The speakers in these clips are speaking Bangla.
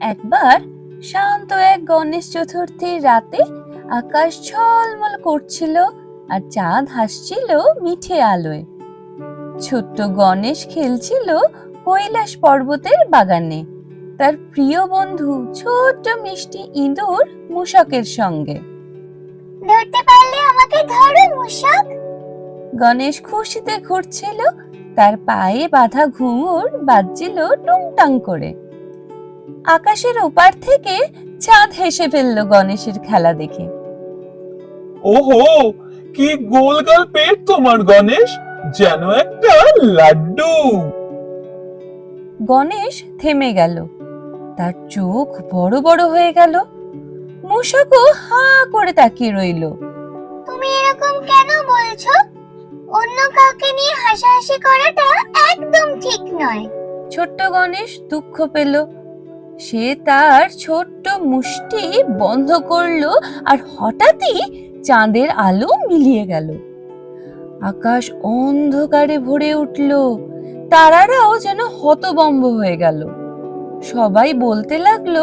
একবার শান্ত এক গণেশ চতুর্থীর রাতে আকাশ ঝলমল করছিল আর চাঁদ হাসছিল মিঠে আলোয়। ছোট্ট গণেশ খেলছিল কৈলাস পর্বতের বাগানে। তার প্রিয় বন্ধু ছোট্ট মিষ্টি ইঁদুর মূষকের সঙ্গে। ধরতে পারলে আমাকে ধরো মূষক। গণেশ খুশিতে ঘুরছিল তার পায়ে বাঁধা ঘুঙুর বাজছিল টুংটাং করে। আকাশের ওপার থেকে চাঁদ হেসে ফেলল গণেশের খেলা দেখে। ওহো কি গোল গাল পেট তোমার গণেশ যেন একটা লাড্ডু। গণেশ থেমে গেল। তার চোখ বড় বড় হয়ে গেল। মূষকও হা করে তাকিয়ে রইল। তুমি এরকম কেন বলছো? অন্য কাউকে নিয়ে হাসাহাসি করাটা একদম ঠিক নয়। ছোট্ট গণেশ দুঃখ পেল। সে তার ছোট্ট মুষ্টি বন্ধ করল আর হঠাৎই চাঁদের আলো মিলিয়ে গেল। আকাশ অন্ধকারে ভরে উঠল। তারারাও যেন হতবম্ব হয়ে গেল। সবাই বলতে লাগল,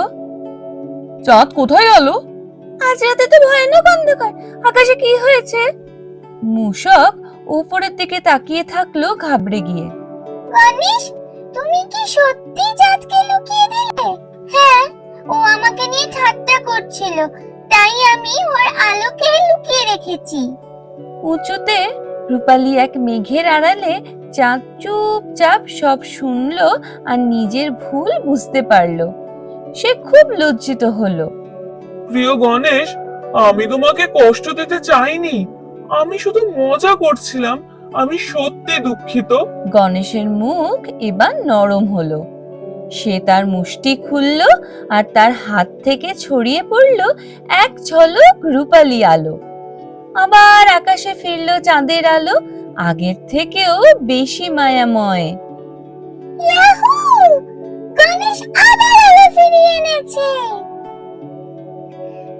চাঁদ কোথায় গেল? আজ রাতে তো ভয়ানক অন্ধকার। আকাশে কি হয়েছে? মূষক উপরের দিকে তাকিয়ে থাকল ঘাবড়ে গিয়ে। গণেশ তুমি কি সত্যি চাঁদকে লুকিয়ে দিলে? হ্যাঁ ও আমাকে নিয়ে ঠাট্টা করছিল তাই আমি ওর আলোকে লুকিয়ে রেখেছি। উঁচুতে রূপালী এক মেঘের আড়ালে চাঁদ চুপচাপ সব শুনলো আর নিজের ভুল বুঝতে পারল। সে খুব লজ্জিত হলো। প্রিয় গণেশ আমি তোমাকে কষ্ট দিতে চাইনি। আমি শুধু মজা করছিলাম। আমি সত্যি দুঃখিত। গণেশের মুখ এবার নরম হলো। সে তার মুষ্টি খুলল আর তার হাত থেকে ছড়িয়ে পড়ল এক ঝলক রূপালী আলো। আবার আকাশে ফিরল চাঁদের আলো আগের থেকেও বেশি মায়াময়। গণেশ আবার আলো ফিরিয়ে এনেছে।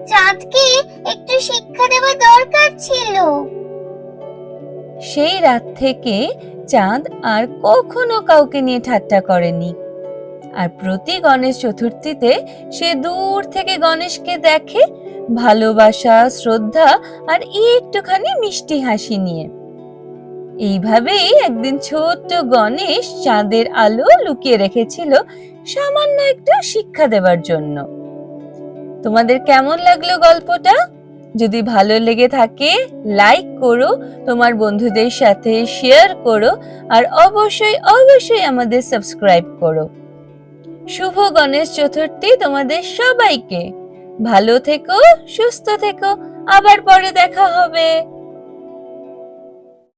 চাঁদকে একটু শিক্ষা দেওয়া দরকার ছিল। সেই রাত থেকে চাঁদ আর কখনো কাউকে নিয়ে ঠাট্টা করেনি। আর প্রতি গণেশ চতুর্থীতে সে দূর থেকে গণেশকে দেখে ভালোবাসা, শ্রদ্ধা আর একটুখানি মিষ্টি হাসি নিয়ে। এইভাবেই একদিন ছোট্ট গণেশ চাঁদের আলো লুকিয়ে রেখেছিল সামান্য একটু শিক্ষা দেওয়ার জন্য। তোমাদের কেমন লাগল গল্পটা? যদি ভালো লেগে থাকে লাইক করো, তোমার বন্ধুদের সাথে শেয়ার করো, আর অবশ্যই অবশ্যই আমাদের সাবস্ক্রাইব করো। শুভ গণেশ চতুর্থী তোমাদের সবাইকে। ভালো থেকো, সুস্থ থেকো, আবার পরে দেখা হবে।